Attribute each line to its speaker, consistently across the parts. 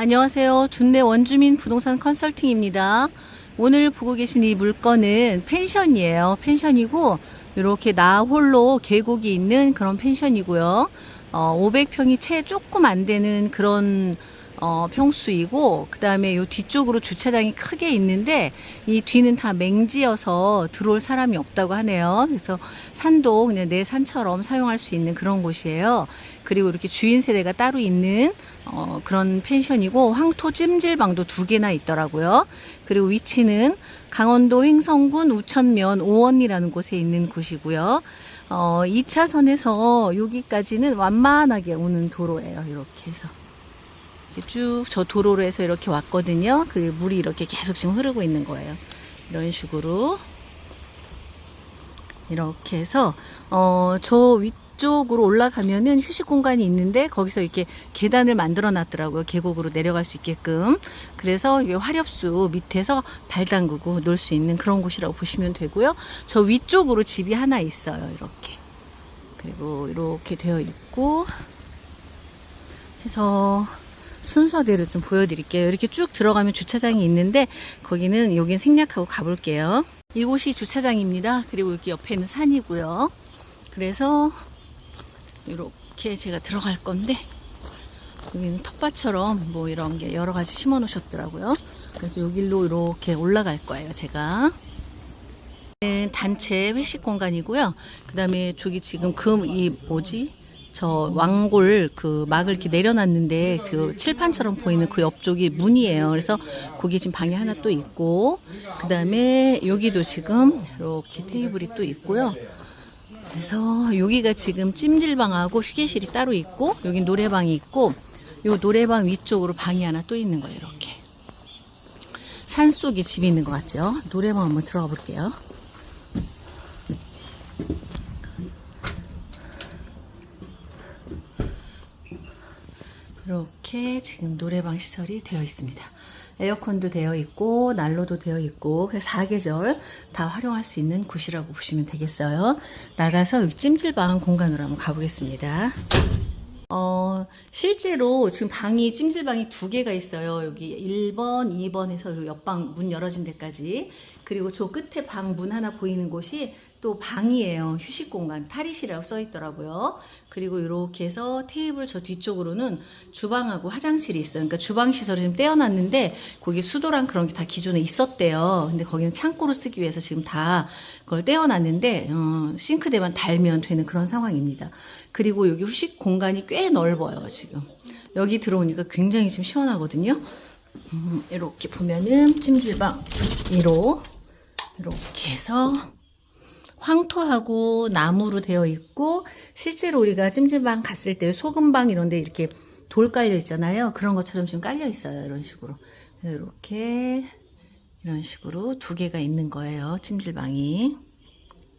Speaker 1: 안녕하세요. 준내 원주민 부동산 컨설팅입니다. 오늘 보고 계신 이 물건은 펜션이에요. 펜션이고 이렇게 나 홀로 계곡이 있는 그런 펜션이고요. 어, 500평이 채 조금 안 되는 그런 어, 평수이고 그다음에 요 뒤쪽으로 주차장이 크게 있는데 이 뒤는 다 맹지여서 들어올 사람이 없다고 하네요. 그래서 산도 그냥 내 산처럼 사용할 수 있는 그런 곳이에요. 그리고 이렇게 주인 세대가 따로 있는 어, 그런 펜션이고 황토 찜질방도 두 개나 있더라고요. 그리고 위치는 강원도 횡성군 우천면 오원이라는 곳에 있는 곳이고요. 어, 2차선에서 여기까지는 완만하게 오는 도로예요. 이렇게 해서. 쭉 저 도로로 해서 이렇게 왔거든요. 그 물이 이렇게 계속 지금 흐르고 있는 거예요. 이런 식으로. 이렇게 해서, 어, 저 위쪽으로 올라가면은 휴식 공간이 있는데 거기서 이렇게 계단을 만들어 놨더라고요. 계곡으로 내려갈 수 있게끔. 그래서 이 화렵수 밑에서 발 담그고 놀 수 있는 그런 곳이라고 보시면 되고요. 저 위쪽으로 집이 하나 있어요. 이렇게. 그리고 이렇게 되어 있고 해서 순서대로 좀 보여드릴게요. 이렇게 쭉 들어가면 주차장이 있는데 거기는 여긴 생략하고 가볼게요. 이곳이 주차장입니다. 그리고 여기 옆에는 산이고요. 그래서 이렇게 제가 들어갈 건데 여기는 텃밭처럼 뭐 이런 게 여러 가지 심어 놓으셨더라고요. 그래서 여기로 이렇게 올라갈 거예요. 제가. 는 단체 회식 공간이고요. 그 다음에 저기 지금 금, 이 뭐지? 저 왕골 그 막을 이렇게 내려놨는데 그 칠판처럼 보이는 그 옆쪽이 문이에요. 그래서 거기 지금 방이 하나 또 있고, 그 다음에 여기도 지금 이렇게 테이블이 또 있고요. 그래서 여기가 지금 찜질방하고 휴게실이 따로 있고, 여기 노래방이 있고, 요 노래방 위쪽으로 방이 하나 또 있는 거예요. 이렇게. 산 속에 집이 있는 것 같죠? 노래방 한번 들어가 볼게요. 이렇게 지금 노래방 시설이 되어 있습니다. 에어컨도 되어 있고 난로도 되어 있고 그래서 사계절 다 활용할 수 있는 곳이라고 보시면 되겠어요. 나가서 여기 찜질방 공간으로 한번 가보겠습니다. 어, 실제로 지금 방이, 찜질방이 두 개가 있어요. 여기 1번, 2번에서 요 옆방 문 열어진 데까지. 그리고 저 끝에 방 문 하나 보이는 곳이 또 방이에요. 휴식 공간, 탈의실이라고 써 있더라고요. 그리고 이렇게 해서 테이블 저 뒤쪽으로는 주방하고 화장실이 있어요. 그러니까 주방 시설을 좀 떼어놨는데 거기 수도랑 그런 게 다 기존에 있었대요. 근데 거기는 창고로 쓰기 위해서 지금 다 그걸 떼어놨는데 어, 싱크대만 달면 되는 그런 상황입니다. 그리고 여기 휴식 공간이 꽤 넓어요. 지금 여기 들어오니까 굉장히 지금 시원하거든요. 음, 이렇게 보면은 찜질방 1호 이렇게 해서 황토하고 나무로 되어 있고 실제로 우리가 찜질방 갔을 때 소금방 이런 데 이렇게 돌 깔려 있잖아요. 그런 것처럼 지금 깔려 있어요. 이런 식으로. 이렇게 이런 식으로 두 개가 있는 거예요. 찜질방이.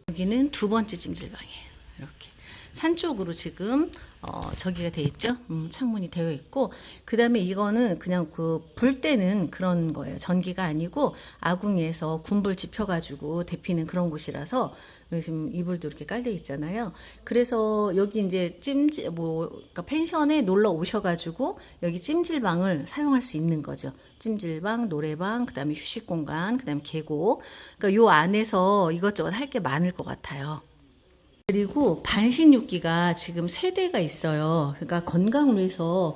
Speaker 1: 여기는 두 번째 찜질방이에요. 이렇게. 산 쪽으로 지금 어, 저기가 돼 있죠. 음, 창문이 되어 있고 그 다음에 이거는 그냥 그 불 때는 그런 거예요. 전기가 아니고 아궁이에서 군불 지펴가지고 데피는 그런 곳이라서 지금 이불도 이렇게 깔려 있잖아요. 그래서 여기 이제 찜질 뭐 그러니까 펜션에 놀러 오셔가지고 여기 찜질방을 사용할 수 있는 거죠. 찜질방, 노래방, 그다음에 휴식 공간, 그다음에 계곡. 그러니까 요 안에서 이것저것 할 게 많을 것 같아요. 그리고 반신욕기가 지금 세 대가 있어요. 그러니까 건강을 위해서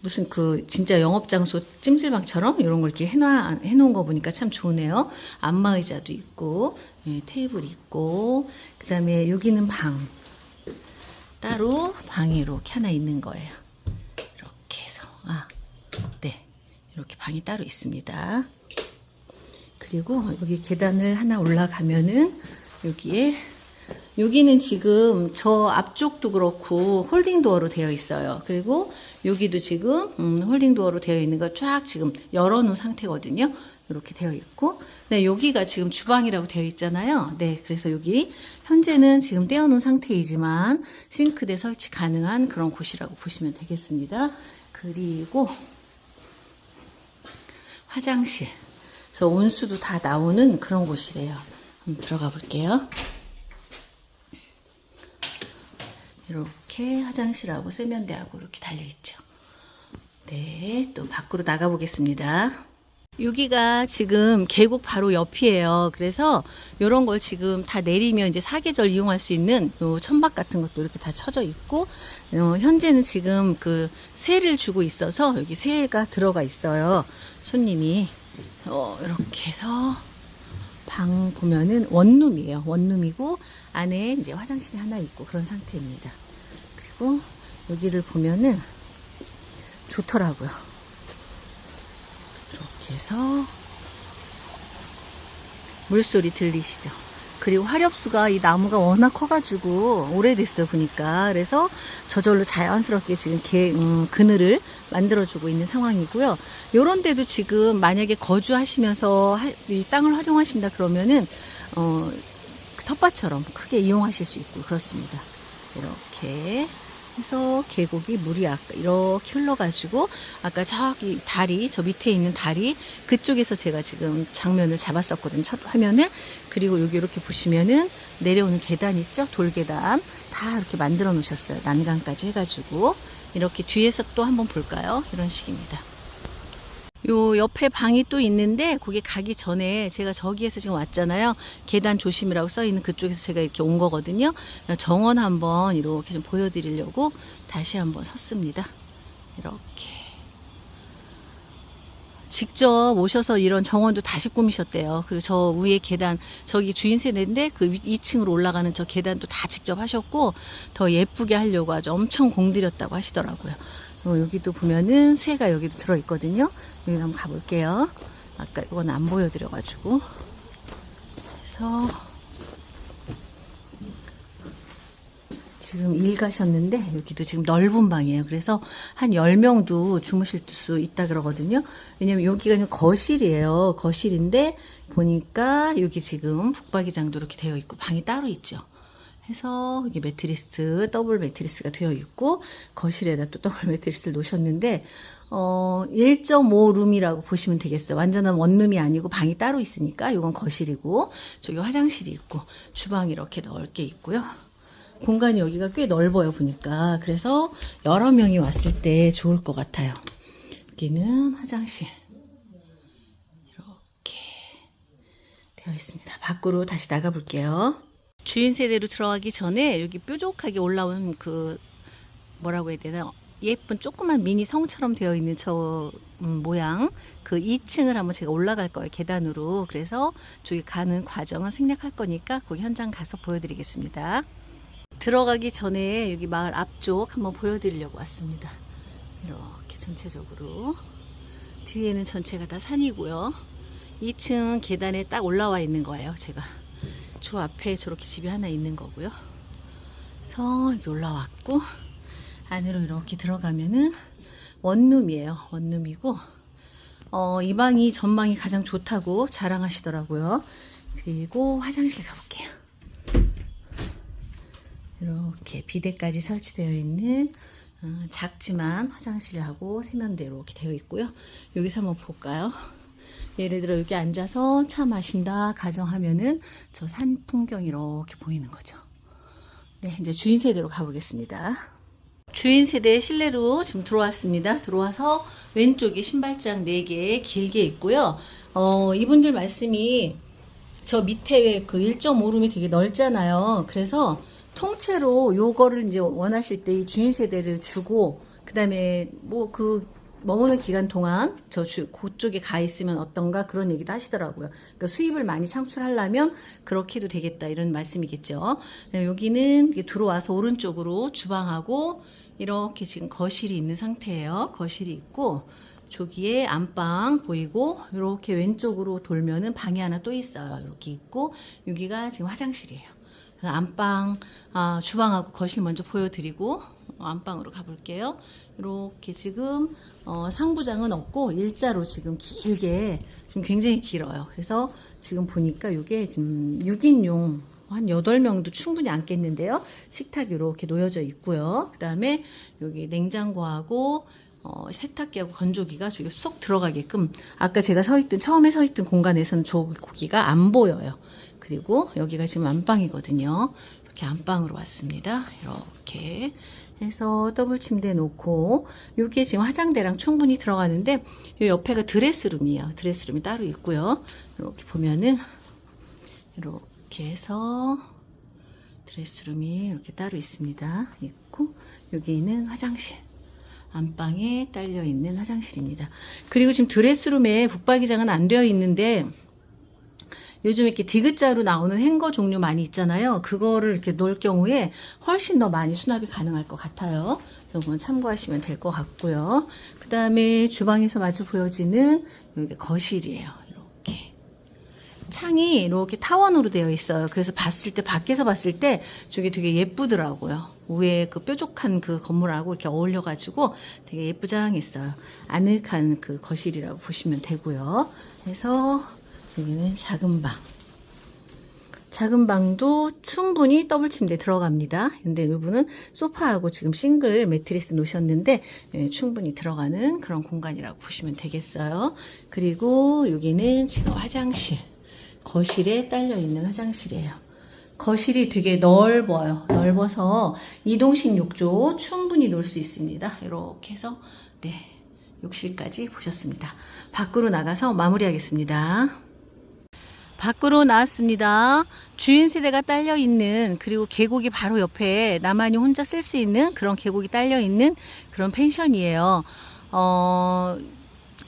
Speaker 1: 무슨 그 진짜 영업장소 찜질방처럼 이런 걸 이렇게 해놔, 해놓은 거 보니까 참 좋네요. 안마의자도 있고, 예, 테이블 있고, 그 다음에 여기는 방. 따로 방이 이렇게 하나 있는 거예요. 이렇게 해서. 아, 네. 이렇게 방이 따로 있습니다. 그리고 여기 계단을 하나 올라가면은 여기에 여기는 지금 저 앞쪽도 그렇고 홀딩 도어로 되어 있어요. 그리고 여기도 지금 음, 홀딩 도어로 되어 있는 거쫙 지금 열어놓은 상태거든요. 이렇게 되어 있고, 네, 여기가 지금 주방이라고 되어 있잖아요. 네, 그래서 여기 현재는 지금 떼어놓은 상태이지만 싱크대 설치 가능한 그런 곳이라고 보시면 되겠습니다. 그리고 화장실. 그래서 온수도 다 나오는 그런 곳이래요. 한번 들어가 볼게요. 이렇게 화장실하고 세면대하고 이렇게 달려 있죠. 네, 네, 또 밖으로 나가 보겠습니다. 여기가 지금 계곡 바로 옆이에요. 그래서 이런 걸 지금 다 내리면 이제 사계절 이용할 수 있는 요 천막 같은 것도 이렇게 다 쳐져 있고 어, 현재는 지금 그 새를 주고 있어서 여기 새가 들어가 있어요. 손님이 어, 이렇게 해서 방 보면은 원룸이에요. 원룸이고 안에 이제 화장실이 하나 있고 그런 상태입니다. 그리고 여기를 보면은 좋더라고요. 이렇게 해서 물소리 들리시죠? 그리고 화렵수가 이 나무가 워낙 커가지고 오래됐어요 보니까 그래서 저절로 자연스럽게 지금 개, 음, 그늘을 만들어주고 있는 상황이고요. 요런 데도 지금 만약에 거주하시면서 하- 이 땅을 활용하신다 그러면은 어, 그 텃밭처럼 크게 이용하실 수 있고 그렇습니다. 이렇게 해서 계곡이 물이 아까 이렇게 흘러가지고 아까 저기 다리 저 밑에 있는 다리 그쪽에서 제가 지금 장면을 잡았었거든요. 첫 화면을 그리고 여기 이렇게 보시면은 내려오는 계단 있죠? 돌계단. 다 이렇게 만들어 놓으셨어요. 난간까지 해가지고. 이렇게 뒤에서 또 한번 볼까요? 이런 식입니다 요 옆에 방이 또 있는데 거기 가기 전에 제가 저기에서 지금 왔잖아요. 계단 조심이라고 써 있는 그쪽에서 제가 이렇게 온 거거든요. 정원 한번 이렇게 좀 보여드리려고 다시 한번 섰습니다. 이렇게. 직접 오셔서 이런 정원도 다시 꾸미셨대요. 그리고 저 위에 계단, 저기 주인 세대인데 그 2층으로 올라가는 저 계단도 다 직접 하셨고 더 예쁘게 하려고 아주 엄청 공들였다고 하시더라고요. 어, 여기도 보면은 새가 여기도 들어있거든요. 여기 한번 가볼게요. 아까 이건 안 보여드려가지고. 그래서 지금 일 가셨는데 여기도 지금 넓은 방이에요. 그래서 한 10명도 주무실 수 있다 그러거든요. 왜냐면 여기가 거실이에요. 거실인데 보니까 여기 지금 북박이장도 이렇게 되어 있고 방이 따로 있죠. 해서 여기 매트리스 더블 매트리스가 되어 있고 거실에다 또 더블 매트리스를 놓으셨는데 어 1.5 룸이라고 보시면 되겠어요. 완전한 원룸이 아니고 방이 따로 있으니까 이건 거실이고 저기 화장실이 있고 주방이 이렇게 넓게 있고요. 공간이 여기가 꽤 넓어요 보니까 그래서 여러 명이 왔을 때 좋을 것 같아요. 여기는 화장실 이렇게 되어 있습니다. 밖으로 다시 나가 볼게요. 주인 세대로 들어가기 전에 여기 뾰족하게 올라온 그 뭐라고 해야 되나? 예쁜 조그만 미니 성처럼 되어 있는 저 음, 모양. 그 2층을 한번 제가 올라갈 거예요 계단으로. 그래서 저기 가는 과정을 생략할 거니까 거기 현장 가서 보여드리겠습니다. 들어가기 전에 여기 마을 앞쪽 한번 보여드리려고 왔습니다. 이렇게 전체적으로. 뒤에는 전체가 다 산이고요. 2층 계단에 딱 올라와 있는 거예요 제가 저 앞에 저렇게 집이 하나 있는 거고요. 그래서 여기 올라왔고 안으로 이렇게 들어가면은 원룸이에요. 원룸이고 어, 이 방이 전망이 가장 좋다고 자랑하시더라고요. 그리고 화장실 가볼게요. 이렇게 비데까지 설치되어 있는 어, 작지만 화장실하고 세면대로 이렇게 되어 있고요. 여기서 한번 볼까요? 예를 들어 여기 앉아서 차 마신다 가정하면은 저 산 풍경이 이렇게 보이는 거죠. 네, 이제 주인 세대로 가보겠습니다. 주인 세대 실내로 지금 들어왔습니다. 들어와서 왼쪽에 신발장 4개 길게 있고요. 어, 이분들 말씀이 저 밑에 그 1.5룸이 되게 넓잖아요. 그래서 통째로 요거를 이제 원하실 때 이 주인 세대를 주고 그다음에 뭐 그 머무는 기간 동안 저 주, 그쪽에 가 있으면 어떤가 그런 얘기도 하시더라고요. 그러니까 수입을 많이 창출하려면 그렇게 해도 되겠다 이런 말씀이겠죠. 네, 여기는 들어와서 오른쪽으로 주방하고 이렇게 지금 거실이 있는 상태예요. 거실이 있고 저기에 안방 보이고 이렇게 왼쪽으로 돌면은 방이 하나 또 있어요. 이렇게 있고 여기가 지금 화장실이에요. 그래서 안방, 아, 주방하고 거실 먼저 보여드리고 어, 안방으로 가볼게요. 이렇게 지금 어, 상부장은 없고 일자로 지금 길게 지금 굉장히 길어요. 그래서 지금 보니까 이게 지금 6인용 한 8명도 충분히 앉겠는데요. 식탁 이렇게 놓여져 있고요. 그 다음에 여기 냉장고하고 어, 세탁기하고 건조기가 저기 쏙 들어가게끔 아까 제가 서 있던 처음에 서 있던 공간에서는 저 고기가 안 보여요. 그리고 여기가 지금 안방이거든요. 이렇게 안방으로 왔습니다. 이렇게 해서 더블 침대 놓고 요게 지금 화장대랑 충분히 들어가는데 요 옆에가 드레스룸이에요. 드레스룸이 따로 있고요. 이렇게 보면은 이렇게 해서 드레스룸이 이렇게 따로 있습니다. 있고 여기는 화장실. 안방에 딸려 있는 화장실입니다. 그리고 지금 드레스룸에 북박이장은 안 되어 있는데 요즘 이렇게 디귿자로 나오는 행거 종류 많이 있잖아요. 그거를 이렇게 놓을 경우에 훨씬 더 많이 수납이 가능할 것 같아요. 그건 참고하시면 될 것 같고요. 그 다음에 주방에서 마주 보여지는 여기 거실이에요. 이렇게. 창이 이렇게 타원으로 되어 있어요. 그래서 봤을 때, 밖에서 봤을 때 저게 되게 예쁘더라고요. 위에 그 뾰족한 그 건물하고 이렇게 어울려가지고 되게 예쁘장했어요. 아늑한 그 거실이라고 보시면 되고요. 그래서 여기는 작은 방. 작은 방도 충분히 더블 침대 들어갑니다. 근데 이분은 소파하고 지금 싱글 매트리스 놓으셨는데 예, 충분히 들어가는 그런 공간이라고 보시면 되겠어요. 그리고 여기는 지금 화장실. 거실에 딸려 있는 화장실이에요. 거실이 되게 넓어요. 넓어서 이동식 욕조 충분히 놓을 수 있습니다. 이렇게 해서 네 욕실까지 보셨습니다. 밖으로 나가서 마무리하겠습니다. 밖으로 나왔습니다. 주인 세대가 딸려 있는 그리고 계곡이 바로 옆에 나만이 혼자 쓸 수 있는 그런 계곡이 딸려 있는 그런 펜션이에요. 어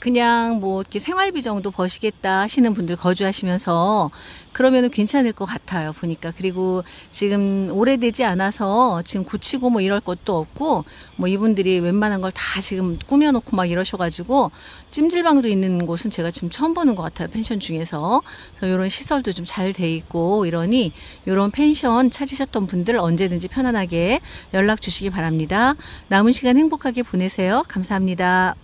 Speaker 1: 그냥 뭐 이렇게 생활비 정도 버시겠다 하시는 분들 거주하시면서 그러면은 괜찮을 것 같아요 보니까. 그리고 지금 오래되지 않아서 지금 고치고 뭐 이럴 것도 없고 뭐 이분들이 웬만한 걸 다 지금 꾸며놓고 막 이러셔가지고 찜질방도 있는 곳은 제가 지금 처음 보는 것 같아요 펜션 중에서. 그래서 이런 시설도 좀 잘 돼 있고 이러니 이런 펜션 찾으셨던 분들 언제든지 편안하게 연락 주시기 바랍니다. 남은 시간 행복하게 보내세요. 감사합니다.